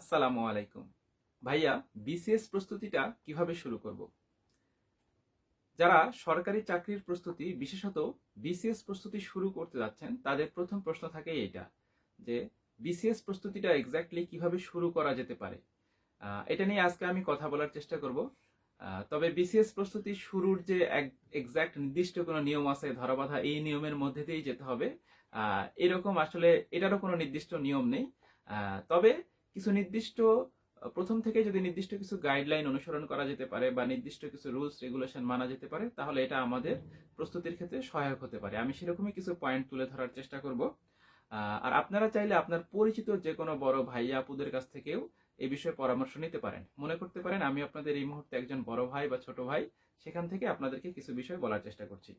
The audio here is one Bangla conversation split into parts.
আসসালামু আলাইকুম। ভাইয়া, বিসিএস প্রস্তুতিটা কীভাবে শুরু করব? যারা সরকারি চাকরির প্রস্তুতি, বিশেষত বিসিএস প্রস্তুতি শুরু করতে যাচ্ছেন, তাদের প্রথম প্রশ্ন থাকে এটা যে বিসিএস প্রস্তুতিটা এক্স্যাক্টলি কীভাবে শুরু করা যেতে পারে? এটা নিয়ে আজকে আমি কথা বলার চেষ্টা করব। তবে বিসিএস প্রস্তুতি শুরুর যে এক্সাক্ট নির্দিষ্ট কোনো নিয়ম আছে, ধরাবাধা এই নিয়মের মধ্যে দিয়েই যেতে হবে। এরকম আসলে এটারও কোনো নির্দিষ্ট নিয়ম নেই। তবে কিছু নির্দিষ্ট প্রথম থেকে যদি নির্দিষ্ট কিছু গাইডলাইন অনুসরণ করা যেতে পারে বা নির্দিষ্ট কিছু রুলস রেগুলেশন মানা যেতে পারে, তাহলে এটা আমাদের প্রস্তুতির ক্ষেত্রে সহায়ক হতে পারে। আমি সেরকমই কিছু পয়েন্ট তুলে ধরার চেষ্টা করব। আর আপনারা চাইলে আপনার পরিচিত যে কোনো বড় ভাইয়া আপুদের কাছ থেকেও এই বিষয়ে পরামর্শ নিতে পারেন। মনে করতে পারেন, আমি আপনাদের এই মুহূর্তে একজন বড় ভাই বা ছোট ভাই, সেখান থেকে আপনাদেরকে কিছু বিষয় বলার চেষ্টা করছি।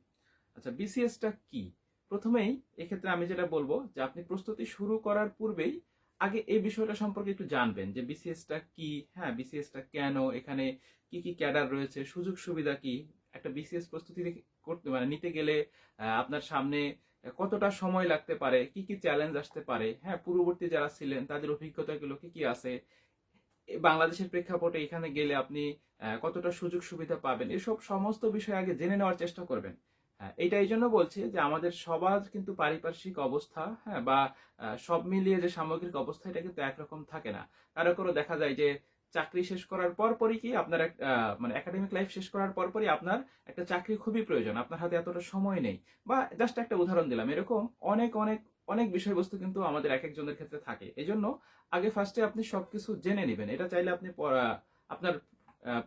আচ্ছা বিসিএসটা কি? প্রথমেই এক্ষেত্রে আমি যেটা বলব যে, আপনি প্রস্তুতি শুরু করার পূর্বেই আগে এই বিষয়টা সম্পর্কে একটু জানবেন যে বিসিএসটা কি? হ্যাঁ বিসিএসটা কেন? এখানে কি কি ক্যাডার রয়েছে? সুযোগ সুবিধা কি? একটা বিসিএস প্রস্তুতি করতে মানে নিতে গেলে আপনার সামনে কতটা সময় লাগতে পারে? কি কি চ্যালেঞ্জ আসতে পারে? হ্যাঁ পূর্ববর্তী যারা ছিলেন, তাদের অভিজ্ঞতাগুলো কি কি আছে? বাংলাদেশের প্রেক্ষাপটে এখানে গেলে আপনি কতটা সুযোগ সুবিধা পাবেন? এসব সমস্ত বিষয় আগে জেনে নেওয়ার চেষ্টা করবেন। এটা এই জন্য বলছি যে আমাদের সবার কিন্তু পারিপার্শ্বিক অবস্থা হ্যাঁ বা সব মিলিয়ে যে সামগ্রিক অবস্থা, এটা কিন্তু একরকম থাকে না। কারও কারও দেখা যায় যে চাকরি শেষ করার পর পরই কি আপনার মানে একাডেমিক লাইফ শেষ করার পর পরই আপনার একটা চাকরি খুবই প্রয়োজন, আপনার হাতে এতটা সময় নেই। বা জাস্ট একটা উদাহরণ দিলাম, এরকম অনেক অনেক অনেক বিষয়বস্তু কিন্তু আমাদের এক একজনের ক্ষেত্রে থাকে। এই জন্য আগে ফার্স্টে আপনি সবকিছু জেনে নেবেন। এটা চাইলে আপনি আপনার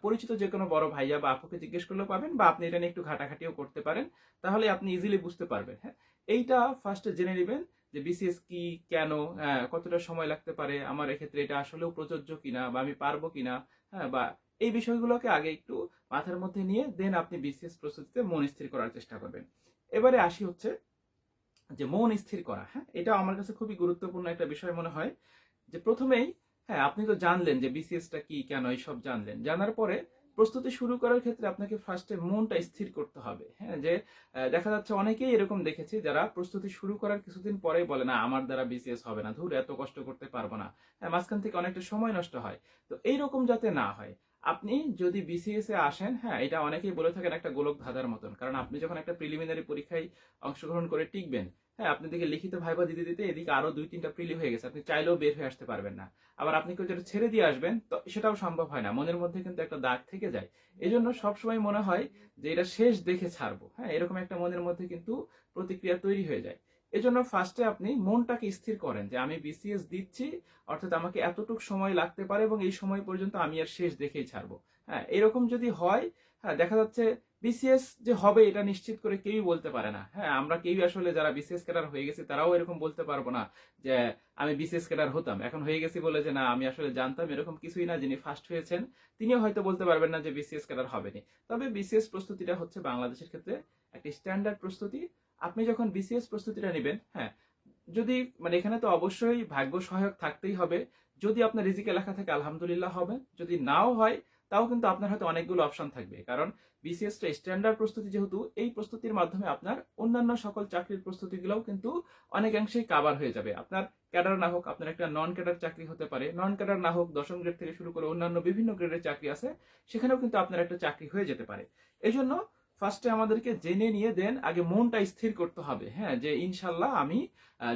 পরিচিত যে কোনো বড় ভাইয়া বা আপুকে জিজ্ঞেস করলেও পাবেন বা আপনি এটা নিয়ে একটু ঘাটাঘাটিও করতে পারেন তাহলে আপনি ইজিলি বুঝতে পারবেন হ্যাঁ? এইটা ফার্স্টে জেনে নেবেন যে বিসিএস কি কেন হ্যাঁ, কতটা সময় লাগতে পারে আমার এক্ষেত্রে এটা আসলেও প্রযোজ্য কিনা বা আমি পারব কিনা হ্যাঁ বা এই বিষয়গুলোকে আগে একটু মাথার মধ্যে নিয়ে দেন আপনি বিসিএস প্রস্তুতিতে মন স্থির করার চেষ্টা করবেন। এবারে আসি হচ্ছে যে মন স্থির করা হ্যাঁ? এটা আমার কাছে খুবই গুরুত্বপূর্ণ একটা বিষয় মনে হয় যে প্রথমেই হ্যাঁ আপনি তো জানলেন যে বিসিএসটা কি, কেন এইসব জানলেন। জানার পরে প্রস্তুতি শুরু করার ক্ষেত্রে আপনাকে ফার্স্টে মনটা স্থির করতে হবে। হ্যাঁ যে দেখা যাচ্ছে অনেকেই এরকম দেখেছি যারা প্রস্তুতি শুরু করার কিছুদিন পরেই বলে, না, আমার দ্বারা বিসিএস হবে না, ধুর, এত কষ্ট করতে পারব না। হ্যাঁ মাঝখান থেকে অনেকটা সময় নষ্ট হয়। তো এইরকম যাতে না হয় আপনি যদি বিসিএস এ আসেন হ্যাঁ এটা অনেকেই বলে থাকেন একটা গোলক ধাঁধার মতন। কারণ আপনি যখন একটা প্রিলিমিনারি পরীক্ষায় অংশগ্রহণ করে টিকবেন হ্যাঁ আপনি দিকে লিখিত ভাইবা দিতে দিতে এদিকে আরও দুই তিনটা প্রিলি হয়ে গেছে, আপনি চাইলেও বের হয়ে আসতে পারবেন না। আবার আপনি কেউ যেটা ছেড়ে দিয়ে আসবেন, তো সেটাও সম্ভব হয় না, মনের মধ্যে কিন্তু একটা দাগ থেকে যায়। এই জন্য সবসময় মনে হয় যে এটা শেষ দেখে ছাড়বো হ্যাঁ এরকম একটা মনের মধ্যে কিন্তু প্রতিক্রিয়া তৈরি হয়ে যায়। এজন্য ফার্স্টে আপনি মনটাকে স্থির করেন যে আমি বিসিএস দিচ্ছি, অর্থাৎ আমাকে এতটুকু সময় লাগতে পারে এবং এই সময় পর্যন্ত আমি আর শেষ দেখেই ছাড়বো। হ্যাঁ এরকম যদি হয় হ্যাঁ দেখা যাচ্ছে বিসিএস যে হবে এটা নিশ্চিত করে কেউই বলতে পারে না। হ্যাঁ আমরা কেউই আসলে যারা বিসিএস ক্যাডার হয়ে গেছি তারাও এরকম বলতে পারব না যে আমি বিসিএস ক্যাডার হতাম। এখন হয়ে গেছি বলে যে না, আমি আসলে জানতাম এরকম কিছুই না যিনি ফার্স্ট হয়েছেন, তিনিও হয়তো বলতে পারবেন না যে বিসিএস ক্যাডার হবেনি তবে বিসিএস প্রস্তুতিটা হচ্ছে বাংলাদেশের ক্ষেত্রে একটি স্ট্যান্ডার্ড প্রস্তুতি। আপনি যখন বিসিএস প্রস্তুতিটা নেবেন হ্যাঁ যদি মানে এখানে তো অবশ্যই ভাগ্য সহায়ক থাকতেই হবে। যদি আপনার রিজিকে লেখা থাকে আলহামদুলিল্লাহ হবে, যদি নাও হয়, তাও কিন্তু আপনার হয়তো অনেকগুলো অপশন থাকবে। কারণ বিসিএসটা স্ট্যান্ডার্ড প্রস্তুতি যেহেতু, এই প্রস্তুতির মাধ্যমে আপনার অন্যান্য সকল চাকরির প্রস্তুতিগুলোও কিন্তু অনেকাংশেই কাবার হয়ে যাবে। আপনার ক্যাডার না হোক, আপনার একটা নন ক্যাডার চাকরি হতে পারে। নন ক্যাডার না হোক, দশম গ্রেড থেকে শুরু করে অন্যান্য বিভিন্ন গ্রেডের চাকরি আছে, সেখানেও কিন্তু আপনার একটা চাকরি হয়ে যেতে পারে। এই জন্য ফার্স্টে আমাদেরকে জেনে নিয়ে দেন, আগে মনটা স্থির করতে হবে হ্যাঁ যে ইনশাল্লাহ আমি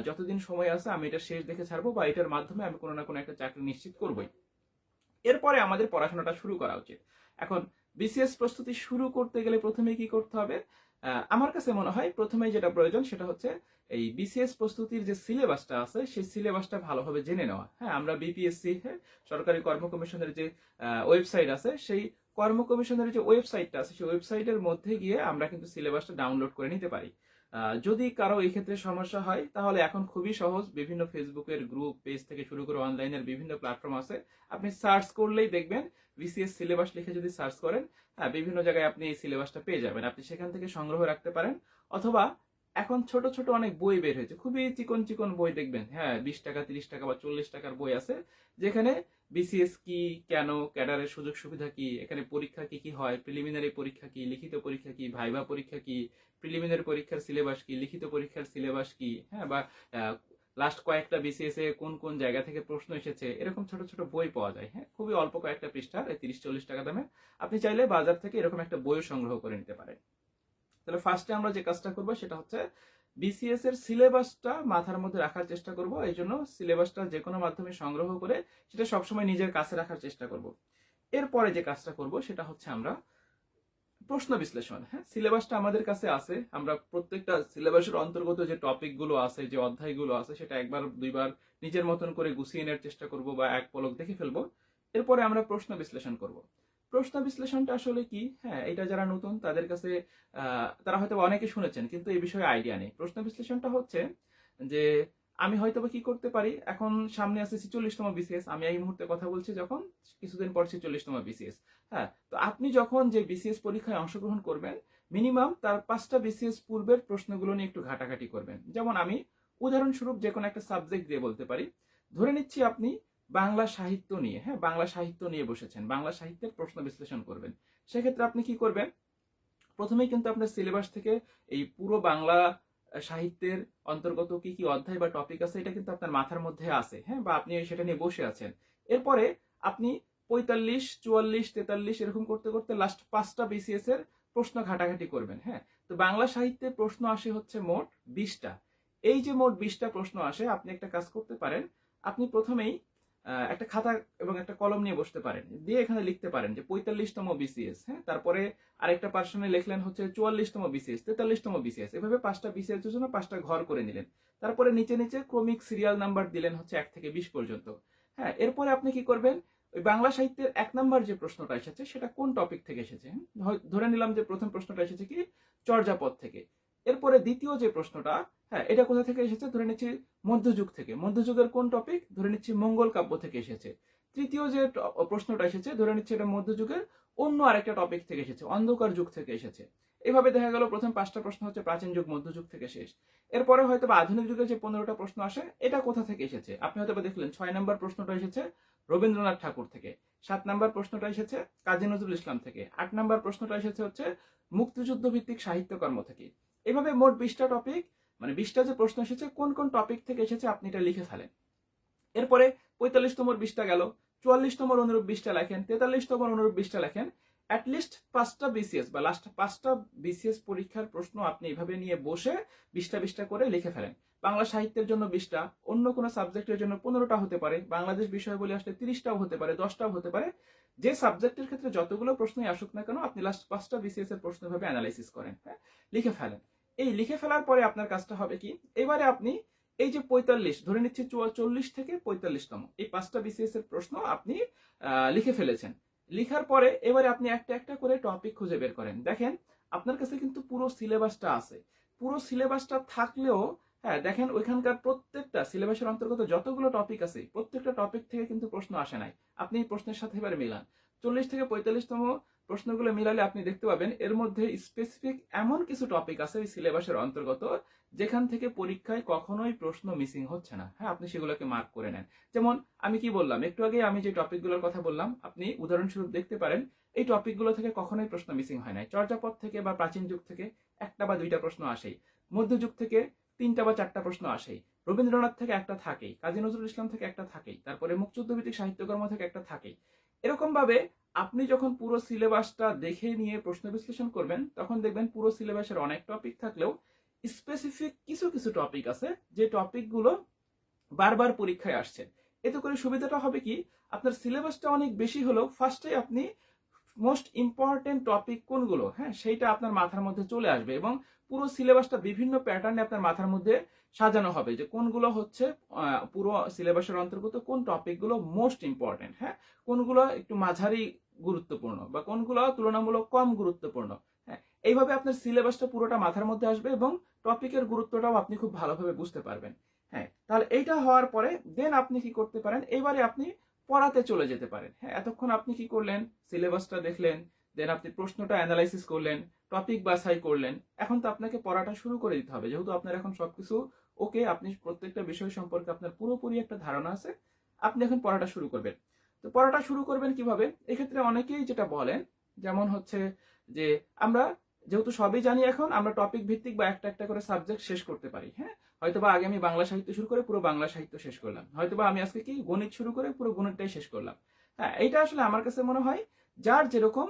যতদিন সময় আছে আমি এটা শেষ দেখে ছাড়বো বা এটার মাধ্যমে আমি কোনো না কোনো একটা চাকরি নিশ্চিত করবোই। এরপরে আমাদের পড়াশোনাটা শুরু করা উচিত। এখন বিসিএস প্রস্তুতি শুরু করতে গেলে প্রথমে কি করতে হবে? আমার কাছে মনে হয় প্রথমেই যেটা প্রয়োজন সেটা হচ্ছে এই বিসিএস প্রস্তুতির যে সিলেবাসটা আছে সেই সিলেবাসটা ভালোভাবে জেনে নেওয়া। হ্যাঁ আমরা বিপিএসসি সরকারি কর্ম কমিশনের যে ওয়েবসাইট আছে সেই কর্ম কমিশনের যে ওয়েবসাইটটা আছে, সেই ওয়েবসাইটের মধ্যে গিয়ে আমরা কিন্তু সিলেবাসটা ডাউনলোড করে নিতে পারি। যদি কারও এই ক্ষেত্রে সমস্যা হয়, তাহলে এখন খুবই সহজ। বিভিন্ন ফেসবুকের গ্রুপ পেজ থেকে শুরু করে অনলাইনের বিভিন্ন প্ল্যাটফর্ম আছে। আপনি সার্চ করলেই দেখবেন বিসিএস সিলেবাস লিখে যদি সার্চ করেন হ্যাঁ বিভিন্ন জায়গায় আপনি এই সিলেবাসটা পেয়ে যাবেন। আপনি সেখান থেকে সংগ্রহ রাখতে পারেন। অথবা এখন ছোট ছোট অনেক বই বের হয়েছে। খুবই চিকন চিকন বই দেখবেন। হ্যাঁ বিশ টাকা, তিরিশ টাকা বা চল্লিশ টাকার বই আছে, যেখানে বিসিএস কি, কেন, ক্যাডারের সুযোগ সুবিধা কি, এখানে পরীক্ষা কি কি হয় প্রিলিমিনারি পরীক্ষা কি, লিখিত পরীক্ষা কি, ভাইবা পরীক্ষা কি প্রিলিমিনারি পরীক্ষার সিলেবাস কি, লিখিত পরীক্ষার সিলেবাস কি হ্যাঁ বা লাস্ট কয়েকটা বিসিএস এ কোন কোন জায়গা থেকে প্রশ্ন এসেছে, এরকম ছোট ছোট বই পাওয়া যায়। হ্যাঁ খুবই অল্প কয়েকটা পৃষ্ঠার, এই তিরিশ চল্লিশ টাকা দামে। আপনি চাইলে বাজার থেকে এরকম একটা বইও সংগ্রহ করে নিতে পারেন। তাহলে ফার্স্টে আমরা যে কাজটা করব সেটা হচ্ছে বিসিএস এর সিলেবাসটা মাথার মধ্যে রাখার চেষ্টা করব। এই জন্য সিলেবাসটা যে কোনো মাধ্যমে সংগ্রহ করে সেটা সবসময় নিজের কাছে রাখার চেষ্টা করব। এরপরে যে কাজটা করব সেটা হচ্ছে আমরা প্রশ্ন বিশ্লেষণ। হ্যাঁ সিলেবাসটা আমাদের কাছে আছে। আমরা প্রত্যেকটা সিলেবাসের অন্তর্গত যে টপিকগুলো আছে, যে অধ্যায়গুলো আছে, সেটা একবার, দুইবার নিজের মতন করে গুছিয়ে নেওয়ার চেষ্টা করব বা এক পলক দেখে ফেলব। এরপরে আমরা প্রশ্ন বিশ্লেষণ করব। প্রশ্ন বিশ্লেষণটা আসলে কি? হ্যাঁ এটা যারা নতুন তাদের কাছে তারা হয়তো অনেকে শুনেছেন, কিন্তু এই বিষয়ে আইডিয়া নেই। প্রশ্ন বিশ্লেষণটা হচ্ছে যে, আমি হয়তো বা কি করতে পারি? এখন সামনে আছে ছিচল্লিশতম বিসিএস আমি এই মুহূর্তে কথা বলছি যখন কিছুদিন পর ছিচল্লিশতম বিসিএস হ্যাঁ তো আপনি যখন যে বিসিএস পরীক্ষায় অংশগ্রহণ করবেন, মিনিমাম তার পাঁচটা বিসিএস পূর্বের প্রশ্নগুলো নিয়ে একটু ঘাটাঘাটি করবেন। যেমন আমি উদাহরণস্বরূপ যে কোনো একটা সাবজেক্ট দিয়ে বলতে পারি। ধরে নিচ্ছি আপনি বাংলা সাহিত্য নিয়ে হ্যাঁ বাংলা সাহিত্য নিয়ে বসেছেন, বাংলা সাহিত্যের প্রশ্ন বিশ্লেষণ করবেন। সেক্ষেত্রে আপনি কি করবেন? প্রথমেই কিন্তু আপনার সিলেবাস থেকে এই পুরো বাংলা সাহিত্যের অন্তর্গত কি কি অধ্যায় বা টপিক আছে, এটা কিন্তু আপনার মাথার মধ্যে আছে হ্যাঁ বা আপনি সেটা নিয়ে বসে আছেন। এরপরে আপনি পঁয়তাল্লিশ, চুয়াল্লিশ, তেতাল্লিশ এরকম করতে করতে লাস্ট পাঁচটা বিসিএস এর প্রশ্ন ঘাটাঘাটি করবেন হ্যাঁ। তো বাংলা সাহিত্যে প্রশ্ন আসে হচ্ছে মোট বিশটা। এই যে মোট বিশটা প্রশ্ন আসে, আপনি একটা কাজ করতে পারেন, আপনি প্রথমেই একটা খাতা এবং একটা কলম নিয়ে বসতে পারেন। দিয়ে এখানে লিখতে পারেন যে পঁয়তাল্লিশতম বিসিএস হ্যাঁ? তারপরে আরেকটা পার্সনে লিখলেন হচ্ছে চুয়াল্লিশতম বিসিএস তেতাল্লিশতম বিসিএস এভাবে পাঁচটা বিসিএস এর জন্য পাঁচটা ঘর করে নিলেন। তারপরে নিচে নিচে ক্রমিক সিরিয়াল নাম্বার দিলেন হচ্ছে এক থেকে বিশ পর্যন্ত। হ্যাঁ এরপরে আপনি কি করবেন? ওই বাংলা সাহিত্যের এক নাম্বার যে প্রশ্নটা এসেছে, সেটা কোন টপিক থেকে এসেছে হুম? ধরে নিলাম যে প্রথম প্রশ্নটা এসেছে কি? চর্যাপদ থেকে। এরপরে দ্বিতীয় যে প্রশ্নটা হ্যাঁ এটা কোথা থেকে এসেছে? ধরে নিচ্ছি মধ্যযুগ থেকে। মধ্যযুগের কোন টপিক ধরে নিচ্ছি মঙ্গল কাব্য থেকে এসেছে। তৃতীয় যে প্রশ্নটা এসেছে, ধরে নিচ্ছি এটা মধ্যযুগের অন্য আরেকটা টপিক থেকে এসেছে, অন্ধকার যুগ থেকে এসেছে। এভাবে দেখা গেল প্রথম পাঁচটা প্রশ্ন হচ্ছে প্রাচীন যুগ, মধ্যযুগ থেকে শেষ। এরপরে হয়তো আধুনিক যুগের যে পনেরোটা প্রশ্ন আসে, এটা কোথা থেকে এসেছে? আপনি হয়তো দেখলেন, ছয় নম্বর প্রশ্নটা এসেছে রবীন্দ্রনাথ ঠাকুর থেকে। সাত নম্বর প্রশ্নটা এসেছে কাজী নজরুল ইসলাম থেকে। আট নম্বর প্রশ্নটা এসেছে হচ্ছে মুক্তিযুদ্ধ ভিত্তিক সাহিত্যকর্ম থেকে। এভাবে মোট বিশটা টপিক মানে বিশটা যে প্রশ্ন এসেছে, কোন কোন টপিক থেকে এসেছে আপনি এটা লিখে ফেলেন। এরপরে পঁয়তাল্লিশতম বিশটা গেল, চুয়াল্লিশতম অনুরূপ বিশটা লেখেন, তেতাল্লিশতম অনুরূপ বিশটা লেখেন অ্যাটলিস্ট পাঁচটা বিসিএস বা লাস্ট পাঁচটা বিসিএস পরীক্ষার প্রশ্ন আপনি এভাবে নিয়ে বসে বিশটা বিশটা করে লিখে ফেলেন। বাংলা সাহিত্যের জন্য বিশটা, অন্য কোনো সাবজেক্টের জন্য পনেরোটা হতে পারে, বাংলাদেশ বিষয় বলে আসলে তিরিশটাও হতে পারে, দশটাও হতে পারে। যে সাবজেক্টের ক্ষেত্রে যতগুলো প্রশ্নই আসুক না কেন, আপনি লাস্ট পাঁচটা বিসিএস এর প্রশ্ন ভাবে অ্যানালাইসিস করেন হ্যাঁ লিখে ফেলেন। এই লিখে ফেলার পরে আপনার কাজটা হবে কি? এবারে আপনি এই যে পঁয়তাল্লিশ, ধরে নিচ্ছি চল্লিশ থেকে পঁয়তাল্লিশতম, এই পাঁচটা বিসিএস এর প্রশ্ন আপনি লিখে ফেলেছেন। লিখার পরে এবারে আপনি একটা একটা করে টপিক খুঁজে বের করেন। দেখেন, আপনার কাছে কিন্তু পুরো সিলেবাসটা আছে। পুরো সিলেবাসটা থাকলেও হ্যাঁ দেখেন ওইখানকার প্রত্যেকটা সিলেবাসের অন্তর্গত যতগুলো টপিক আছে, প্রত্যেকটা টপিক থেকে কিন্তু প্রশ্ন আসে নাই। আপনি এই প্রশ্নের সাথে এবারে মিলান। চল্লিশ থেকে পঁয়তাল্লিশতম প্রশ্নগুলো মিলালে আপনি দেখতে পাবেন, এর মধ্যে স্পেসিফিক এমন কিছু টপিক আছে ওই সিলেবাসের অন্তর্গত, যেখান থেকে পরীক্ষায় কখনোই প্রশ্ন মিসিং হচ্ছে না। হ্যাঁ আপনি সেগুলোকে মার্ক করে নেন। যেমন, আমি কি বললাম? একটু আগে আমি যে টপিকগুলোর কথা বললাম, আপনি উদাহরণস্বরূপ দেখতে পারেন, এই টপিকগুলো থেকে কখনোই প্রশ্ন মিসিং হয় নাই। চর্যাপদ থেকে বা প্রাচীন যুগ থেকে একটা বা দুইটা প্রশ্ন আসেই। মধ্যযুগ থেকে তিনটা বা চারটা প্রশ্ন আসেই। রবীন্দ্রনাথ থেকে একটা থাকেই। কাজী নজরুল ইসলাম থেকে একটা থাকেই। তারপরে মুক্তিযুদ্ধভিত্তিক সাহিত্যকর্ম থেকে একটা থাকেই। এরকম ভাবে আপনি যখন পুরো সিলেবাসটা দেখে নিয়ে প্রশ্ন বিশ্লেষণ করবেন, তখন দেখবেন পুরো সিলেবাসের অনেক টপিক থাকলেও স্পেসিফিক কিছু কিছু টপিক আছে, যে টপিকগুলো বারবার পরীক্ষায় আসছে। এতে করে সুবিধাটা হবে কি, আপনার সিলেবাসটা অনেক বেশি হলেও ফার্স্টে আপনি মোস্ট ইম্পর্টেন্ট টপিক কোনগুলো হ্যাঁ সেইটা আপনার মাথার মধ্যে চলে আসবে এবং পুরো সিলেবাসটা বিভিন্ন প্যাটার্নে আপনার মাথার মধ্যে সাজানো হবে যে কোনগুলো হচ্ছে পুরো সিলেবাসের অন্তর্গত কোন টপিকগুলো মোস্ট ইম্পর্টেন্ট হ্যাঁ কোনগুলো একটু মাঝারি গুরুত্বপূর্ণ বা কোনগুলো তুলনামূলক কম গুরুত্বপূর্ণ। হ্যাঁ এইভাবে আপনার সিলেবাসটা পুরোটা মাথার মধ্যে আসবে এবং টপিকের গুরুত্বটাও আপনি খুব ভালোভাবে বুঝতে পারবেন। হ্যাঁ তাহলে এইটা হওয়ার পরে দেন আপনি কি করতে পারেন, এবারে আপনি পড়াতে চলে যেতে পারেন। হ্যাঁ এতক্ষণ আপনি কি করলেন, সিলেবাসটা দেখলেন, দেন আপনি প্রশ্নটা অ্যানালাইসিস করলেন টপিক বাছাই করলেন, এখন তো আপনাকে পড়াটা শুরু করে দিতে হবে। যেহেতু আপনার এখন সবকিছু ওকে আপনি প্রত্যেকটা বিষয় সম্পর্কে আপনার পুরোপুরি একটা ধারণা আছে, আপনি এখন পড়াটা শুরু করবেন। তো পড়াটা শুরু করবেন কীভাবে? এক্ষেত্রে অনেকেই যেটা বলেন, যেমন হচ্ছে যে, আমরা যেহেতু সবই জানি এখন, আমরা টপিক ভিত্তিক বা একটা একটা করে সাবজেক্ট শেষ করতে পারি হ্যাঁ? হয়তোবা আগে আমি বাংলা সাহিত্য শুরু করে পুরো বাংলা সাহিত্য শেষ করলাম। হয়তোবা আমি আজকে কি গণিত শুরু করে পুরো গণিতটাই শেষ করলাম। হ্যাঁ এইটা আসলে আমার কাছে মনে হয় যার যেরকম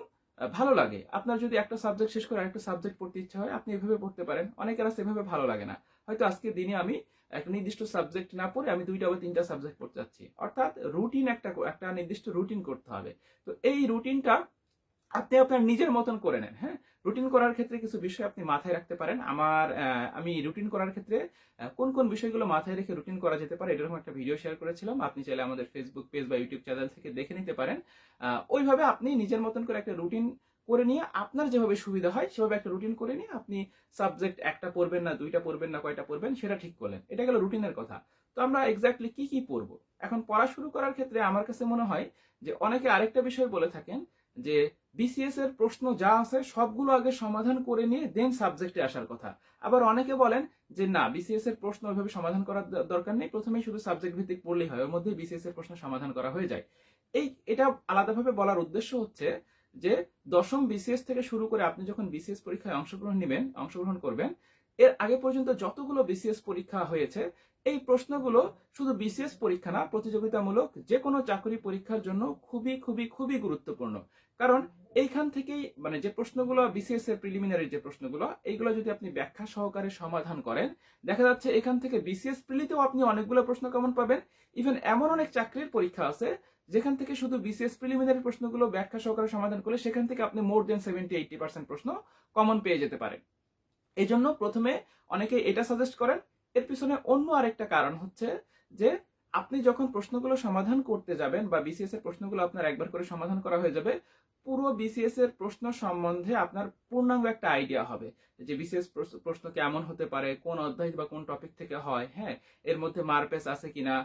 ভালো লাগে। আপনার যদি একটা সাবজেক্ট শেষ করে আরেকটা সাবজেক্ট পড়তে ইচ্ছা হয়, আপনি এভাবে পড়তে পারেন। অনেকের আছে এভাবে ভালো লাগে না। হয়তো আজকে দিনে আমি একটা নির্দিষ্ট সাবজেক্ট না পড়ে আমি দুইটা বা তিনটা সাবজেক্ট পড়তে যাচ্ছি। অর্থাৎ রুটিন একটা একটা নির্দিষ্ট রুটিন করতে হবে। তো এই রুটিনটা আপনি আপনার নিজের মতন করে নেন হ্যাঁ? রুটিন করার ক্ষেত্রে কিছু বিষয় আপনি মাথায় রাখতে পারেন। আমার আমি রুটিন করার ক্ষেত্রে কোন কোন বিষয়গুলো মাথায় রেখে রুটিন করা যেতে পারে এরকম একটা ভিডিও শেয়ার করেছিলাম। আপনি চাইলে আমাদের ফেসবুক পেজ বা ইউটিউব চ্যানেল থেকে দেখে নিতে পারেন। ওইভাবে আপনি নিজের মতন করে একটা রুটিন করে নিয়ে আপনার যেভাবে সুবিধা হয়, সেভাবে একটা রুটিন করে নিয়ে আপনি সাবজেক্ট একটা পড়বেন না, দুইটা পড়বেন না, কয়টা পড়বেন, সেটা ঠিক করলেন। এটা গেল রুটিনের কথা। তো আমরা এক্স্যাক্টলি কি কি পড়ব? এখন পড়া শুরু করার ক্ষেত্রে আমার কাছে মনে হয় যে অনেকে আরেকটা বিষয় বলে থাকেন যে বিসিএস এর প্রশ্ন যা আছে সবগুলো আগে সমাধান করে নিয়ে দেন সাবজেক্টে আসার কথা। আবার অনেকে বলেন যে না বিসিএস এর প্রশ্ন ওইভাবে সমাধান করার দরকার নেই। প্রথমেই শুধু সাবজেক্ট ভিত্তিক পড়লেই হয়, ওর মধ্যে বিসিএস এর প্রশ্ন সমাধান করা হয়ে যায়। এই, এটা আলাদাভাবে বলার উদ্দেশ্য হচ্ছে যে দশম বিসিএস থেকে শুরু করে আপনি যখন বিসিএস পরীক্ষায় অংশগ্রহণ নেবেন, অংশগ্রহণ করবেন, এর আগে পর্যন্ত যতগুলো বিসিএস পরীক্ষা হয়েছে, এই প্রশ্নগুলো শুধু বিসিএস পরীক্ষা না, প্রতিযোগিতামূলক যে কোনো চাকরি পরীক্ষার জন্য খুবই খুবই খুবই গুরুত্বপূর্ণ। কারণ এইখান থেকেই মানে যে প্রশ্নগুলো বিসিএস এর প্রিলিমিনারি যে প্রশ্নগুলো, এইগুলো যদি আপনি ব্যাখ্যা সহকারে সমাধান করেন, দেখা যাচ্ছে এখান থেকে বিসিএস প্রিলিতেও আপনি অনেকগুলো প্রশ্ন কমন পাবেন। ইভেন এমন অনেক চাকরির পরীক্ষা আছে যেখান থেকে শুধু বিসিএস প্রিলিমিনারি প্রশ্নগুলো ব্যাখ্যা সহকারে সমাধান করলে সেখান থেকে আপনি more than seventy eighty percent প্রশ্ন কমন পেয়ে যেতে পারেন। এই জন্য প্রথমে অনেকে এটা সাজেস্ট করেন। এর পিছনে অন্য আরেকটা কারণ হচ্ছে যে আপনি যখন প্রশ্নগুলো সমাধান করতে যাবেন বা বিসিএস এর প্রশ্নগুলো আপনার একবার করে সমাধান করা হয়ে যাবে পুরো বিসিএস এর প্রশ্ন সম্বন্ধে আপনার পূর্ণাঙ্গ একটা আইডিয়া হবে যে বিসিএস প্রশ্ন কেমন হতে পারে, কোন অধ্যায় বা কোন টপিক থেকে হয় হ্যাঁ এর মধ্যে মারপেস আছে কিনা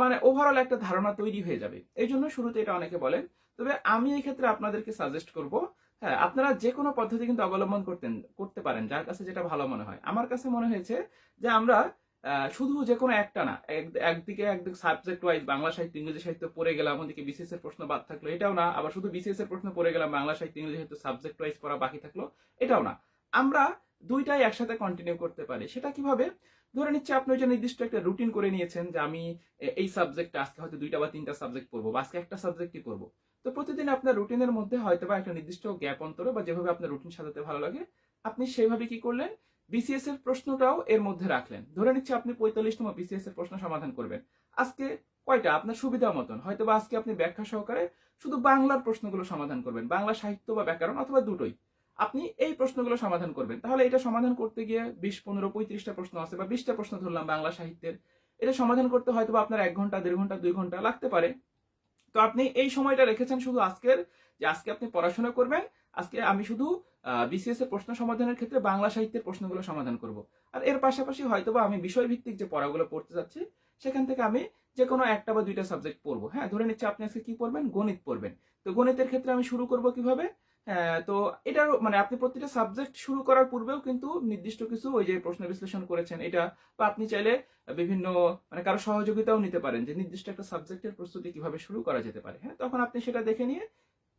মানে ওভারঅল একটা ধারণা তৈরি হয়ে যাবে। এই জন্য শুরুতে এটা অনেকে বলেন। তবে আমি এই ক্ষেত্রে আপনাদেরকে সাজেস্ট করব হ্যাঁ আপনারা যে কোনো পদ্ধতি কিন্তু অবলম্বন করতেন, করতে পারেন, যার কাছে যেটা ভালো মনে হয়। আমার কাছে মনে হয়েছে যে আমরা শুধু যে কোনো একটা না, এক- একদিকে একদিক সাবজেক্ট ওয়াইজ বাংলা সাহিত্য, ইংরেজি সাহিত্য পড়ে গেলাম ওদিকে বিসিএস এর প্রশ্ন বাদ থাকল, এটাও না, আবার শুধু বিসিএস এর প্রশ্ন পড়ে গেলাম, বাংলা সাহিত্য, ইংরেজি সাহিত্য সাবজেক্ট ওয়াইজ পড়া বাকি থাকল, এটাও না। আমরা দুইটাই একসাথে কন্টিনিউ করতে পারি। সেটা কীভাবে? ধরে নিচ্ছে আপনি যে নির্দিষ্ট একটা রুটিন করে নিয়েছেন যে আমি এই সাবজেক্টটা আজকে হয়তো দুইটা বা তিনটা সাবজেক্ট পড়ব, বা আজকে একটা সাবজেক্টই পড়ব। তো প্রতিদিন আপনার রুটিনের মধ্যে হয়তো বা একটা নির্দিষ্ট গ্যাপ অন্তরে বা যেভাবে আপনার রুটিন সাজাতে ভালো লাগে, আপনি সেইভাবে কি করলেন? বিসিএস এর প্রশ্নটাও এর মধ্যে রাখলেন। ধরে নিচ্ছে আপনি পঁয়তাল্লিশতম বিসিএস এর প্রশ্ন সমাধান করবেন। আজকে কয়টা? আপনার সুবিধা মতন। হয়তো বা আজকে আপনি ব্যাখ্যা সহকারে শুধু বাংলার প্রশ্নগুলো সমাধান করবেন। বাংলা সাহিত্য বা ব্যাকরণ অথবা দুটোই। আপনি এই প্রশ্নগুলো সমাধান করবেন। তাহলে এটা সমাধান করতে গিয়ে বিশ, পনেরো, পঁয়ত্রিশটা প্রশ্ন আছে বা বিশটা প্রশ্ন ধরলাম বাংলা সাহিত্যের। এটা সমাধান করতে হয়তো আপনার এক ঘণ্টা, দেড় ঘণ্টা, দুই ঘণ্টা লাগতে পারে। তো আপনি এই সময়টা রেখেছেন শুধু আজকের, যে আজকে আপনি পড়াশোনা করবেন আজকে আমি শুধু বিসিএস এর প্রশ্ন সমাধানের ক্ষেত্রে বাংলা সাহিত্যের প্রশ্নগুলো সমাধান করব। আর এর পাশাপাশি হয়তোবা আমি বিষয়ভিত্তিক যে পড়াগুলো পড়তে যাচ্ছি, সেখান থেকে আমি যে কোনো একটা বা দুইটা সাবজেক্ট পড়ব। হ্যাঁ ধরে নিচ্ছে আপনি আজকে কি পড়বেন? গণিত পড়বেন। তো গণিতের ক্ষেত্রে আমি শুরু করব কীভাবে? তো এটার মানে আপনি প্রতিটা সাবজেক্ট শুরু করার পূর্বেও কিন্তু নির্দিষ্ট কিছু ওই যে প্রশ্ন বিশ্লেষণ করেছেন, এটা বা আপনি চাইলে বিভিন্ন মানে কারও সহযোগিতাও নিতে পারেন যে নির্দিষ্ট একটা সাবজেক্টের প্রস্তুতি কীভাবে শুরু করা যেতে পারে। হ্যাঁ তখন আপনি সেটা দেখে নিয়ে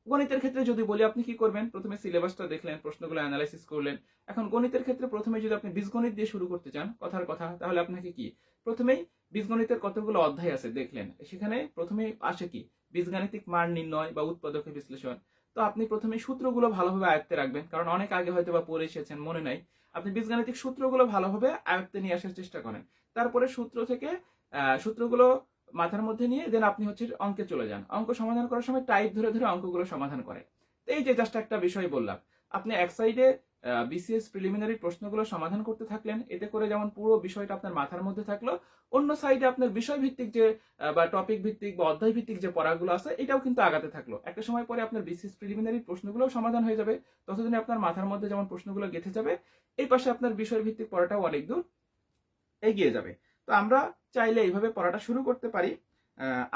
গণিতের ক্ষেত্রে যদি বলি, আপনি কি করবেন? প্রথমে সিলেবাসটা দেখলেন, প্রশ্নগুলো অ্যানালাইসিস করলেন। এখন গণিতের ক্ষেত্রে প্রথমে যদি আপনি বীজগণিত দিয়ে শুরু করতে চান, কথার কথা, তাহলে আপনাকে কি? প্রথমেই বীজগণিতের কতগুলো অধ্যায় আছে দেখলেন। সেখানে প্রথমে আসে কি? বীজগাণিতিক মান নির্ণয় বা উৎপাদকের বিশ্লেষণ। তো আপনি প্রথমে সূত্রগুলো ভালোভাবে আয়ত্তে রাখবেন, কারণ অনেক আগে হয়তো বা পড়ে এসেছেন, মনে নাই। আপনি বীজগাণিতিক সূত্রগুলো ভালোভাবে আয়ত্তে নিয়ে আসার চেষ্টা করেন। তারপরে সূত্র থেকে সূত্রগুলো মাথার মধ্যে নিয়ে দেন আপনি হচ্ছে অঙ্কে চলে যান। অঙ্ক সমাধান করার সময় টাইপ ধরে ধরে অঙ্কগুলো সমাধান করে। এই যে জাস্ট একটা বিষয় বললাম, আপনি এক সাইডে বিসিএস প্রিলিমিনারি প্রশ্নগুলো সমাধান করতে থাকলেন, এতে করে যেমন পুরো বিষয়টা আপনার মাথার মধ্যে থাকল, অন্য সাইডে আপনার বিষয় ভিত্তিক যে বা টপিক ভিত্তিক বা অধ্যায় ভিত্তিক যে পড়াগুলো আছে, এটাও কিন্তু আগাতে থাকল। একটা সময় পরে আপনার বিসিএস প্রিলিমিনারি প্রশ্নগুলো সমাধান হয়ে যাবে। ততদিনে আপনার মাথার মধ্যে যেমন প্রশ্নগুলো গেঁথে যাবে, এই পাশে আপনার বিষয় ভিত্তিক পড়াটাও অনেক দূর এগিয়ে যাবে। তো আমরা চাইলে এইভাবে পড়াটা শুরু করতে পারি।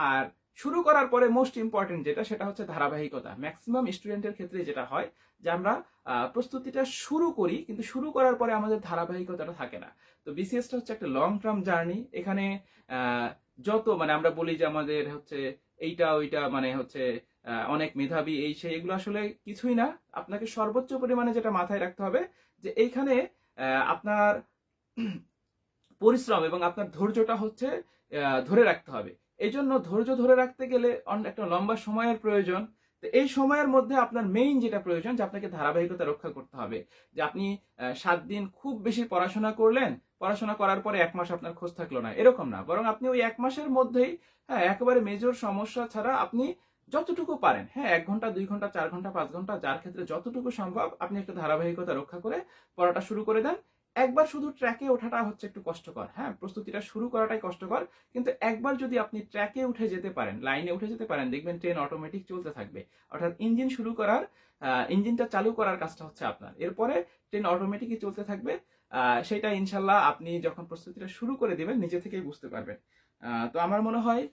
আর শুরু করার পরে মোস্ট ইম্পর্টেন্ট যেটা, সেটা হচ্ছে ধারাবাহিকতা। ম্যাক্সিমাম স্টুডেন্টের ক্ষেত্রে যেটা হয়, যে আমরা প্রস্তুতিটা শুরু করি, কিন্তু শুরু করার পরে আমাদের ধারাবাহিকতাটা থাকে না। তো বিসিএসটা হচ্ছে একটা লং টার্ম জার্নি এখানে যত মানে আমরা বলি যে আমাদের হচ্ছে এইটা, ওইটা মানে হচ্ছে অনেক মেধাবী, এই সেই, এগুলো আসলে কিছুই না। আপনাকে সর্বোচ্চ পরিমাণে যেটা মাথায় রাখতে হবে, যে এইখানে আপনার পরিশ্রম এবং আপনার ধৈর্যটা হচ্ছে ধরে রাখতে হবে। এই জন্য ধৈর্য ধরে রাখতে গেলে একটা লম্বা সময়ের প্রয়োজন। তো এই সময়ের মধ্যে আপনার মেইন যেটা প্রয়োজন, যে আপনাকে ধারাবাহিকতা রক্ষা করতে হবে। যে আপনি সাত দিন খুব বেশি পড়াশোনা করলেন, পড়াশোনা করার পরে এক মাস আপনার খোঁজ থাকল না। এরকম না। বরং আপনি ওই এক মাসের মধ্যেই হ্যাঁ একেবারে মেজর সমস্যা ছাড়া আপনি যতটুকু পারেন হ্যাঁ এক ঘণ্টা, দুই ঘণ্টা, চার ঘণ্টা, পাঁচ ঘণ্টা, যার ক্ষেত্রে যতটুকু সম্ভব আপনি একটা ধারাবাহিকতা রক্ষা করে পড়াটা শুরু করে দেন। একবার শুধু ট্র্যাকে ওঠাটা হচ্ছে একটু কষ্টকর হ্যাঁ? প্রস্তুতিটা শুরু করাটাই কষ্টকর, কিন্তু একবার যদি আপনি ট্র্যাকে উঠে যেতে পারেন, লাইনে উঠে যেতে পারেন, দেখবেন ট্রেন অটোমেটিক চলতে থাকবে। অর্থাৎ ইঞ্জিন শুরু করার ইঞ্জিনটা চালু করার কাজটা হচ্ছে আপনার। এরপরে ট্রেন অটোমেটিকই চলতে থাকবে সেটা ইনশাল্লাহ আপনি যখন প্রস্তুতিটা শুরু করে দেবেন, নিজে থেকেই বুঝতে পারবেন। তো আমার মনে হয়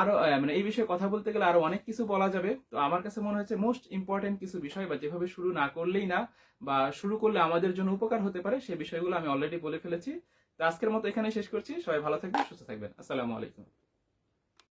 আরও মানে এই বিষয়ে কথা বলতে গেলে আরও অনেক কিছু বলা যাবে। তো আমার কাছে মনে হচ্ছে মোস্ট ইম্পর্টেন্ট কিছু বিষয়, বা যেভাবে শুরু না করলেই না, বা শুরু করলে আমাদের জন্য উপকার হতে পারে সেই বিষয়গুলো আমি অলরেডি বলে ফেলেছি। তো আজকের মতো এখানে শেষ করছি। সবাই ভালো থাকবেন, সুস্থ থাকবেন। আসসালামু আলাইকুম।